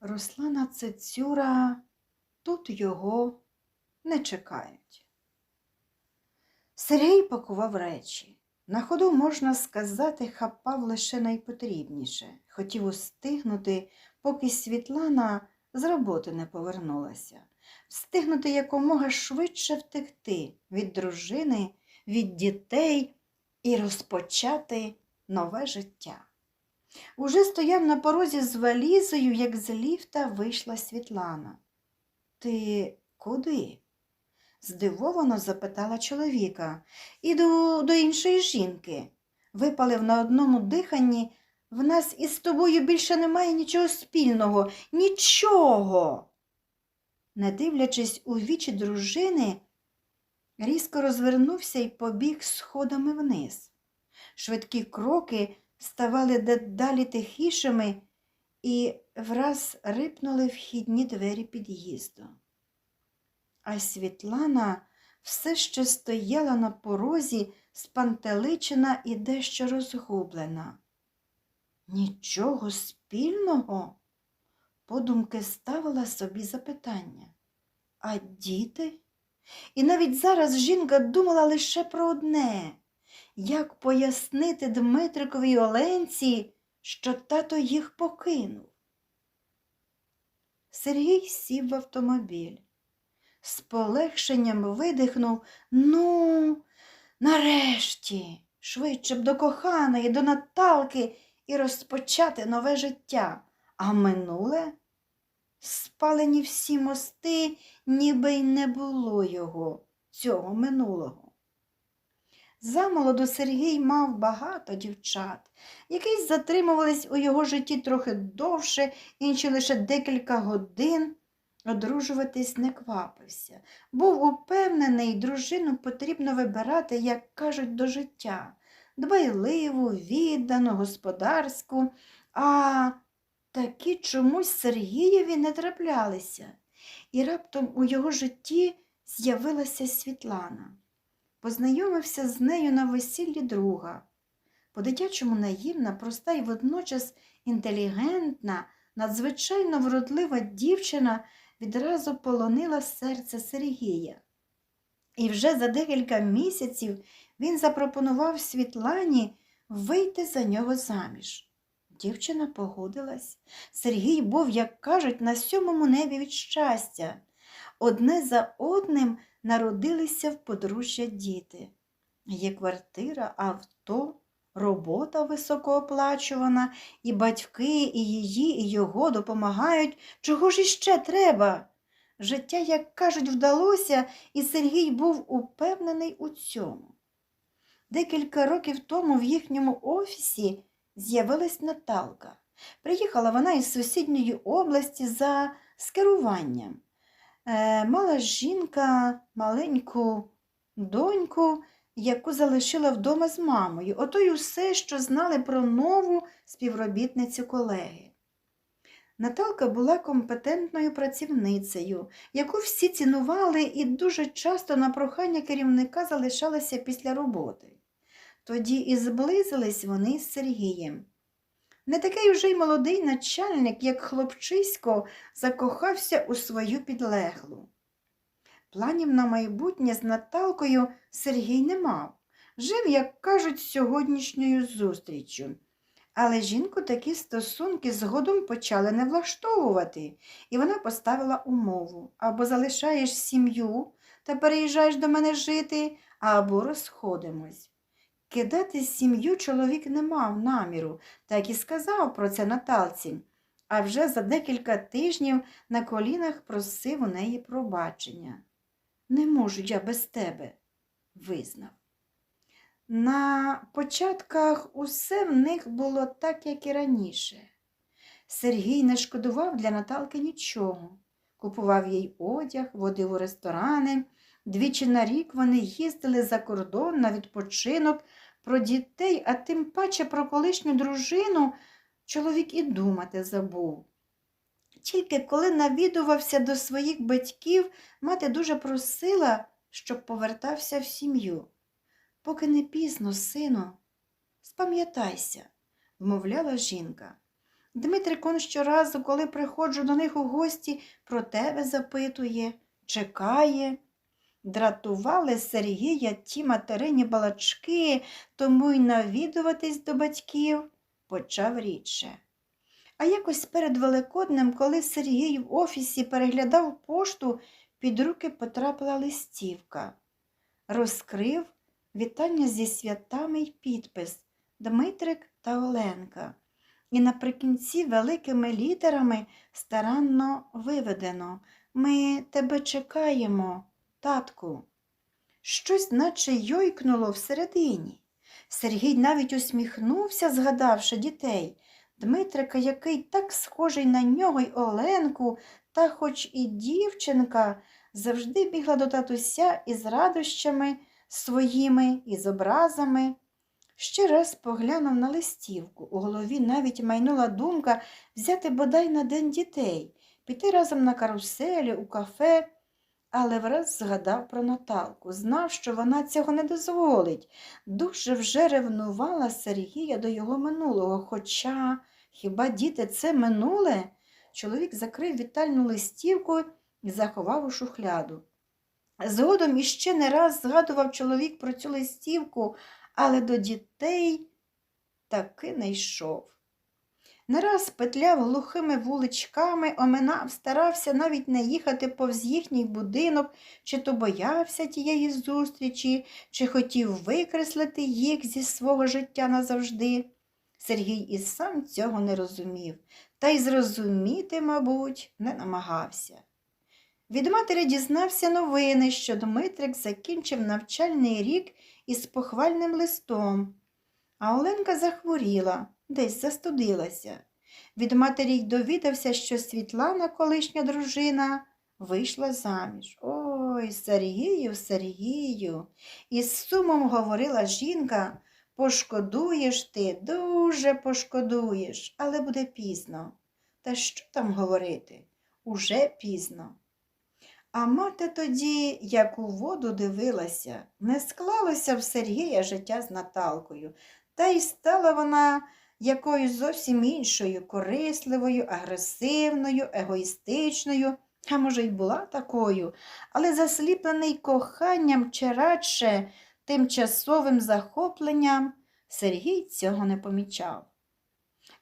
Руслана Цицюра тут його не чекають. Сергій пакував речі. На ходу, можна сказати, хапав лише найпотрібніше. Хотів устигнути, поки Світлана з роботи не повернулася. Встигнути якомога швидше втекти від дружини, від дітей і розпочати нове життя. Уже стояв на порозі з валізою, як з ліфта вийшла Світлана. Ти куди? здивовано запитала чоловіка. Іду до іншої жінки. Випалив на одному диханні. В нас із тобою більше немає нічого спільного, нічого. Не дивлячись у вічі дружини, різко розвернувся і побіг сходами вниз. Швидкі кроки ставали дедалі тихішими і враз рипнули вхідні двері під'їзду. А Світлана все ще стояла на порозі, спантеличена і дещо розгублена. Нічого спільного? Подумки ставила собі запитання. А діти? І навіть зараз жінка думала лише про одне як пояснити Дмитриковій Оленці, що тато їх покинув. Сергій сів в автомобіль. З полегшенням видихнув ну, нарешті, швидше б до коханої, до Наталки і розпочати нове життя. А минуле спалені всі мости, ніби й не було його, цього минулого. Замолоду Сергій мав багато дівчат, якісь затримувались у його житті трохи довше, інші лише декілька годин. Одружуватись не квапився. Був упевнений, дружину потрібно вибирати, як кажуть, до життя дбайливу, віддану, господарську, а такі чомусь Сергієві не траплялися. І раптом у його житті з'явилася Світлана. Познайомився з нею на весіллі друга. По-дитячому наївна, проста і водночас інтелігентна, надзвичайно вродлива дівчина відразу полонила серце Сергія. І вже за декілька місяців він запропонував Світлані вийти за нього заміж. Дівчина погодилась. Сергій був, як кажуть, на сьомому небі від щастя. Одне за одним народилися в подружжя діти. Є квартира, авто, робота високооплачувана, і батьки, і її, і його допомагають. Чого ж іще треба? Життя, як кажуть, вдалося, і Сергій був упевнений у цьому. Декілька років тому в їхньому офісі з'явилась Наталка. Приїхала вона із сусідньої області за скеруванням. Е, мала жінка маленьку доньку, яку залишила вдома з мамою. Ото й усе, що знали про нову співробітницю колеги. Наталка була компетентною працівницею, яку всі цінували і дуже часто на прохання керівника залишалася після роботи. Тоді і зблизились вони з Сергієм. Не такий уже й молодий начальник, як хлопчисько, закохався у свою підлеглу. Планів на майбутнє з Наталкою Сергій не мав. Жив, як кажуть, сьогоднішньою зустріччю. Але жінку такі стосунки згодом почали не влаштовувати, і вона поставила умову або залишаєш сім'ю та переїжджаєш до мене жити, або розходимось. Кидати сім'ю чоловік не мав наміру, так і сказав про це Наталці, а вже за декілька тижнів на колінах просив у неї пробачення. Не можу я без тебе, визнав. На початках усе в них було так, як і раніше. Сергій не шкодував для Наталки нічого. Купував їй одяг, водив у ресторани. Двічі на рік вони їздили за кордон на відпочинок про дітей, а тим паче про колишню дружину чоловік і думати забув. Тільки коли навідувався до своїх батьків, мати дуже просила, щоб повертався в сім'ю. Поки не пізно, сину, спам'ятайся, вмовляла жінка. Дмитрик он щоразу, коли приходжу до них у гості, про тебе запитує, чекає. Дратували Сергія ті материні балачки, тому й навідуватись до батьків почав рідше. А якось перед Великоднем, коли Сергій в офісі переглядав пошту, під руки потрапила листівка. Розкрив вітання зі святами й підпис Дмитрик та Оленка. І наприкінці великими літерами старанно виведено Ми тебе чекаємо, татку. Щось наче йойкнуло всередині. Сергій навіть усміхнувся, згадавши дітей. Дмитрика, який так схожий на нього й Оленку, та хоч і дівчинка, завжди бігла до татуся із радощами своїми, із образами. Ще раз поглянув на листівку. У голові навіть майнула думка взяти бодай на день дітей, піти разом на каруселі, у кафе, але враз згадав про Наталку, знав, що вона цього не дозволить. Дуже вже ревнувала Сергія до його минулого, хоча хіба діти це минуле? Чоловік закрив вітальну листівку і заховав у шухляду. Згодом іще не раз згадував чоловік про цю листівку, але до дітей таки не йшов. Не раз петляв глухими вуличками, оминав, старався навіть не їхати повз їхній будинок, чи то боявся тієї зустрічі, чи хотів викреслити їх зі свого життя назавжди. Сергій і сам цього не розумів, та й зрозуміти, мабуть, не намагався. Від матері дізнався новини, що Дмитрик закінчив навчальний рік із похвальним листом, а Оленка захворіла, десь застудилася. Від матері й довідався, що Світлана, колишня дружина, вийшла заміж. Ой, Сергію, Сергію. Із сумом говорила жінка, пошкодуєш ти, дуже пошкодуєш, але буде пізно. Та що там говорити? Уже пізно. А мати тоді, як у воду дивилася, не склалося в Сергія життя з Наталкою, та й стала вона якоюсь зовсім іншою, корисливою, агресивною, егоїстичною, а може, й була такою, але засліплений коханням чи радше тимчасовим захопленням, Сергій цього не помічав.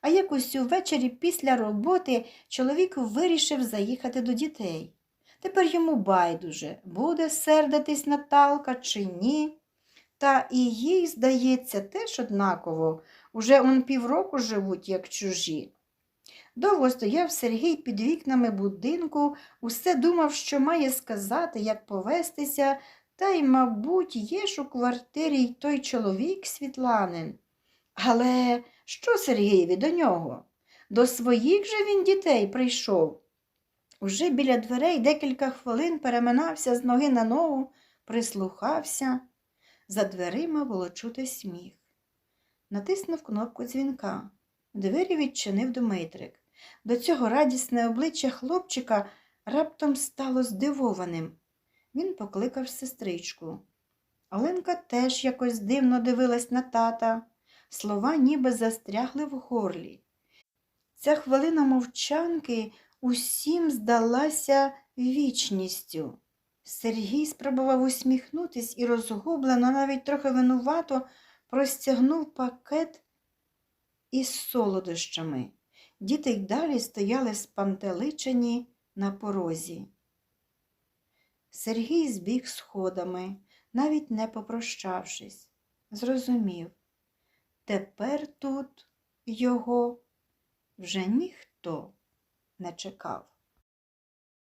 А якось увечері після роботи чоловік вирішив заїхати до дітей. Тепер йому байдуже, буде сердитись Наталка чи ні. Та і їй, здається, теж однаково, уже он півроку живуть, як чужі. Довго стояв Сергій під вікнами будинку, усе думав, що має сказати, як повестися, та й, мабуть, є ж у квартирі й той чоловік Світланин. Але що Сергієві до нього? До своїх же він дітей прийшов. Уже біля дверей декілька хвилин переминався з ноги на ногу, прислухався. За дверима було чути сміх. Натиснув кнопку дзвінка. Двері відчинив Дмитрик. До цього радісне обличчя хлопчика раптом стало здивованим. Він покликав сестричку. Оленка теж якось дивно дивилась на тата. Слова ніби застрягли в горлі. Ця хвилина мовчанки усім здалася вічністю. Сергій спробував усміхнутись і розгублено, навіть трохи винувато, простягнув пакет із солодощами. Діти й далі стояли спантеличені на порозі. Сергій збіг сходами, навіть не попрощавшись. Зрозумів, тепер тут його вже ніхто не чекав.